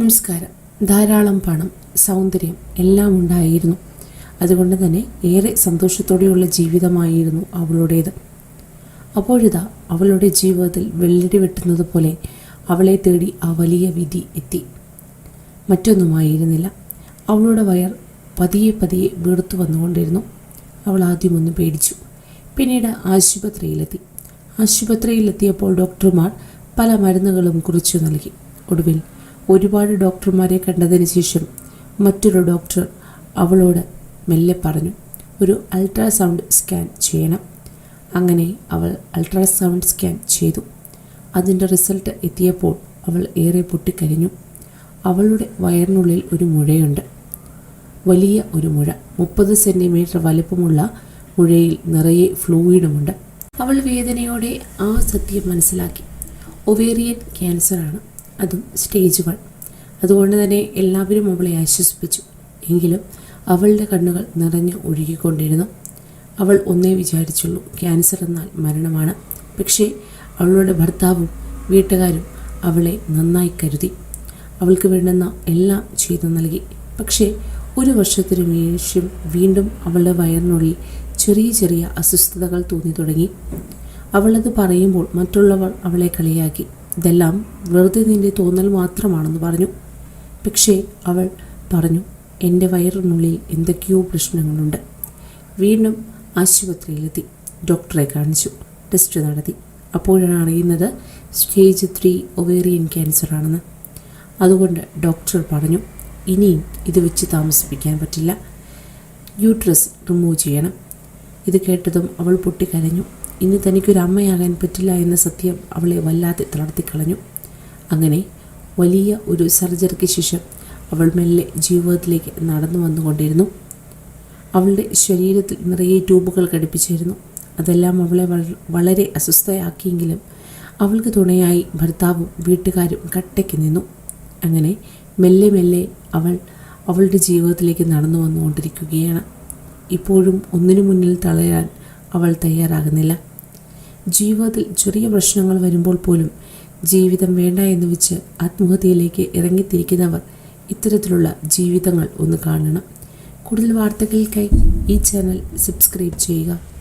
നമസ്കാരം. ധാരാളം പണം സൗന്ദര്യം എല്ലാം ഉണ്ടായിരുന്നു. അതുകൊണ്ട് തന്നെ ഏറെ സന്തോഷത്തോടെയുള്ള ജീവിതമായിരുന്നു അവളുടേത്. അപ്പോഴിതാ അവളുടെ ജീവിതത്തിൽ വെള്ളടി വെട്ടുന്നത് പോലെ അവളെ തേടി ആ വലിയ വിധി എത്തി. മറ്റൊന്നുമായിരുന്നില്ല. അവളുടെ വയർ പതിയെ പതിയെ വീർത്തു വന്നുകൊണ്ടിരുന്നു. അവൾ ആദ്യമൊന്ന് പേടിച്ചു. പിന്നീട് ആശുപത്രിയിലെത്തി. ആശുപത്രിയിലെത്തിയപ്പോൾ ഡോക്ടർമാർ പല മരുന്നുകളും കുറിച്ചു നൽകി. ഒടുവിൽ ഒരുപാട് ഡോക്ടർമാരെ കണ്ടതിന് ശേഷം മറ്റൊരു ഡോക്ടർ അവളോട് മെല്ലെ പറഞ്ഞു ഒരു അൾട്രാസൗണ്ട് സ്കാൻ ചെയ്യണം. അങ്ങനെ അവൾ അൾട്രാസൗണ്ട് സ്കാൻ ചെയ്തു. അതിന്റെ റിസൾട്ട് എത്തിയപ്പോൾ അവൾ ഏറെ പൊട്ടിക്കരഞ്ഞു. അവളുടെ വയറിനുള്ളിൽ ഒരു മുഴയുണ്ട്. വലിയ ഒരു മുഴ മുപ്പത് സെന്റിമീറ്റർ വലുപ്പമുള്ള മുഴയിൽ നിറയെ ഫ്ലൂയിഡുമുണ്ട്. അവൾ വേദനയോടെ ആ സത്യം മനസ്സിലാക്കി. ഒവേറിയൻ ക്യാൻസറാണ്. അതും സ്റ്റേജുകൾ. അതുകൊണ്ട് തന്നെ എല്ലാവരും അവളെ ആശ്വസിപ്പിച്ചു. എങ്കിലും അവളുടെ കണ്ണുകൾ നിറഞ്ഞു ഒഴുകിക്കൊണ്ടിരുന്നു. അവൾ ഒന്നേ വിചാരിച്ചുള്ളൂ ക്യാൻസർ എന്നാൽ മരണമാണ്. പക്ഷേ അവളുടെ ഭർത്താവും വീട്ടുകാരും അവളെ നന്നായി കരുതി. അവൾക്ക് വേണ്ടുന്ന എല്ലാം ചെയ്തു നൽകി. പക്ഷേ ഒരു വർഷത്തിനു ശേഷം വീണ്ടും അവളുടെ വയറിനുള്ളിൽ ചെറിയ ചെറിയ അസ്വസ്ഥതകൾ തോന്നി തുടങ്ങി. അവളത് പറയുമ്പോൾ മറ്റുള്ളവർ അവളെ കളിയാക്കി. ഇതെല്ലാം വെറുതെ നിന്റെ തോന്നൽ മാത്രമാണെന്ന് പറഞ്ഞു. പക്ഷേ അവൾ പറഞ്ഞു എന്റെ വയറിനുള്ളിൽ എന്തൊക്കെയോ പ്രശ്നങ്ങളുണ്ട്. വീണ്ടും ആശുപത്രിയിലെത്തി. ഡോക്ടറെ കാണിച്ചു. ടെസ്റ്റ് നടത്തി. അപ്പോഴാണ് അറിയുന്നത് സ്റ്റേജ് ത്രീ ഒവേറിയൻ ക്യാൻസറാണെന്ന്. അതുകൊണ്ട് ഡോക്ടർ പറഞ്ഞു ഇനിയും ഇത് വെച്ച് താമസിപ്പിക്കാൻ പറ്റില്ല. യൂട്രസ് റിമൂവ് ചെയ്യണം. ഇത് കേട്ടതും അവൾ പൊട്ടിക്കരഞ്ഞു. ഇനി തനിക്കൊരു അമ്മയാകാൻ പറ്റില്ല എന്ന സത്യം അവളെ വല്ലാതെ തളർത്തിക്കളഞ്ഞു. അങ്ങനെ വലിയ ഒരു സർജറിക്ക് ശേഷം അവൾ മെല്ലെ ജീവിതത്തിലേക്ക് നടന്നു വന്നുകൊണ്ടിരുന്നു. അവളുടെ ശരീരത്തിൽ നിറയെ ട്യൂബുകൾ ഘടിപ്പിച്ചിരുന്നു. അതെല്ലാം അവളെ വളരെ അസ്വസ്ഥയാക്കിയെങ്കിലും അവൾക്ക് തുണയായി ഭർത്താവും വീട്ടുകാരും കട്ടയ്ക്ക് നിന്നു. അങ്ങനെ മെല്ലെ മെല്ലെ അവൾ അവളുടെ ജീവിതത്തിലേക്ക് നടന്നു വന്നുകൊണ്ടിരിക്കുകയാണ്. ഇപ്പോഴും ഒന്നിനു മുന്നിൽ തളരാൻ അവൾ തയ്യാറാകുന്നില്ല. ജീവിതത്തിൽ ചെറിയ പ്രശ്നങ്ങൾ വരുമ്പോൾ പോലും ജീവിതം വേണ്ട എന്ന് വെച്ച് ആത്മഹത്യയിലേക്ക് ഇറങ്ങിത്തിരിക്കുന്നവർ ഇത്തരത്തിലുള്ള ജീവിതങ്ങൾ ഒന്ന് കാണണം. കൂടുതൽ വാർത്തകൾക്കായി ഈ ചാനൽ സബ്സ്ക്രൈബ് ചെയ്യുക.